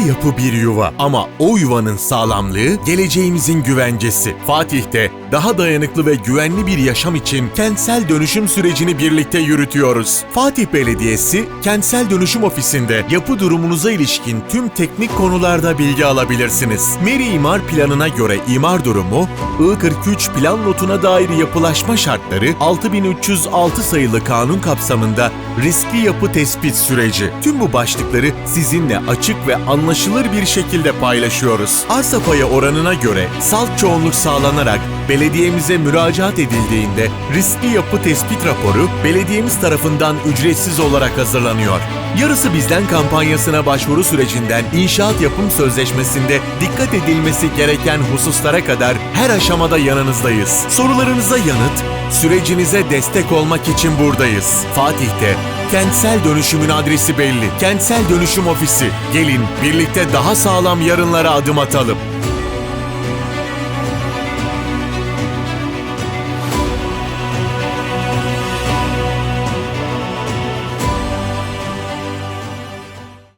Her yapı bir yuva ama o yuvanın sağlamlığı geleceğimizin güvencesi. Fatih'te daha dayanıklı ve güvenli bir yaşam için kentsel dönüşüm sürecini birlikte yürütüyoruz. Fatih Belediyesi Kentsel Dönüşüm Ofisi'nde yapı durumunuza ilişkin tüm teknik konularda bilgi alabilirsiniz. Meri İmar Planı'na göre imar durumu, I-43 plan notuna dair yapılaşma şartları 6306 sayılı kanun kapsamında riskli yapı tespit süreci. Tüm bu başlıkları sizinle açık ve anlaşılır bir şekilde paylaşıyoruz. Arsa payı oranına göre salt çoğunluk sağlanarak belediyemize müracaat edildiğinde riskli yapı tespit raporu belediyemiz tarafından ücretsiz olarak hazırlanıyor. Yarısı bizden kampanyasına başvuru sürecinden inşaat yapım sözleşmesinde dikkat edilmesi gereken hususlara kadar her aşamada yanınızdayız. Sorularınıza yanıt, sürecinize destek olmak için buradayız. Fatih'te kentsel dönüşümün adresi belli. Kentsel Dönüşüm Ofisi. Gelin birlikte daha sağlam yarınlara adım atalım.